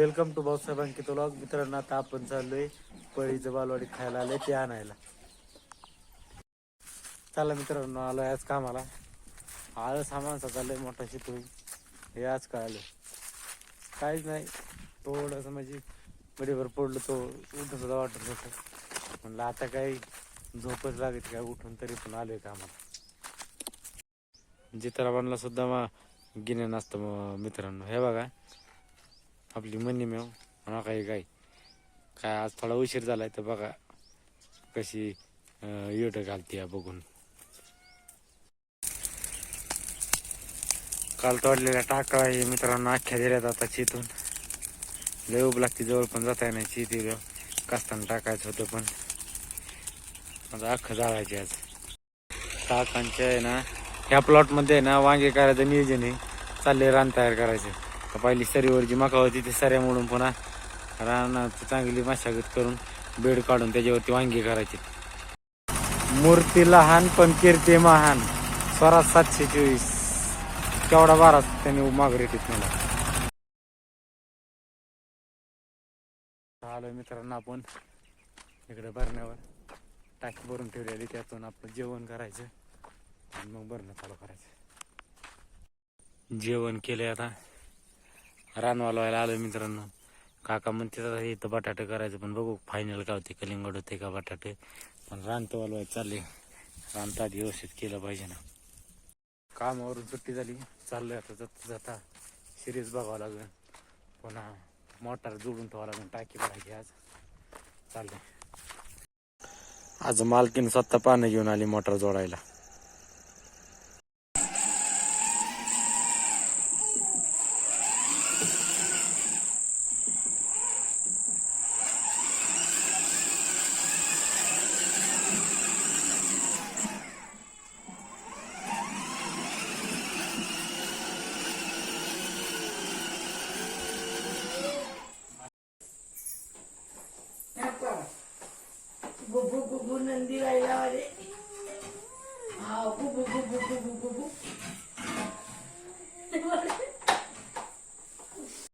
Welcome to Bhausaheb Ankit vlog. मित्रांनो आता आपण चाललोय पळीचं बालवाडी खायला आलोय ते आणायला. चला मित्रांनो आलो आज कामाला. आळ सामानचा चाललंय मोठा शितोळी हे आज कळालं. काहीच नाही थोडंसं म्हणजे बडीभर पडलो तो उठून सुद्धा वाटत होतं म्हणलं आता काही झोपच लागत काय उठून तरी पण आलोय कामाला. जित्राबांना सुद्धा मग गिन्या नसतं मग मित्रांनो. हे बघा आपली मनी मेव म्हणा काही काय. काय आज थोडा उशीर झालाय तर बघा कशी युट घालते या बघून. काल तोडलेल्या टाका आहे मित्रांनो अख्ख्या दिल्यात आता चितून. लय उब लागते जवळ पण जाता नाही चिती कास्ताना टाकायचं होतं पण. माझं अख्खं जाळायचे आज. टाकांच्या आहे ना ह्या प्लॉटमध्ये आहे ना वांगे करायचं नियोजन आहे. चालले रान तयार करायचं. तर पहिली सरीवर जी मका होती ती सऱ्या मोडून पुन्हा रानात चांगली मशागत करून बेड काढून त्याच्यावरती वांगी करायची. मूर्ती लहान पण कीर्ती महान. स्वराज सातशे चोवीस. केवढा बारा त्यांनी मागरी रेटीत मला आलो मित्रांनो आपण. इकडे भरण्यावर टाकी भरून ठेवलेली त्यातून आपलं जेवण करायचं आणि मग भरणं चालू करायचं. जेवण केलंय आता. रान वालवायला आलो मित्रांनो. काका म्हणते इथं बटाटे करायचं पण बघू फायनल काय होते कलिंगड होते का बटाटे? पण रान वालवायचं चालले. रानता आधी व्यवस्थित केलं पाहिजे ना. कामावरून सुट्टी झाली. चाललोय आता जाता जाता सिरीज बघावं लागेल. पुन्हा मोटार जोडून ठेवावं लागेल टाकी भरायची आज. चाललंय आज मालकीन स्वतः पानं घेऊन आली मोटार जोडायला. बुबू नंदी राहिला अरे हा बुबू बुबू बुबू बुबू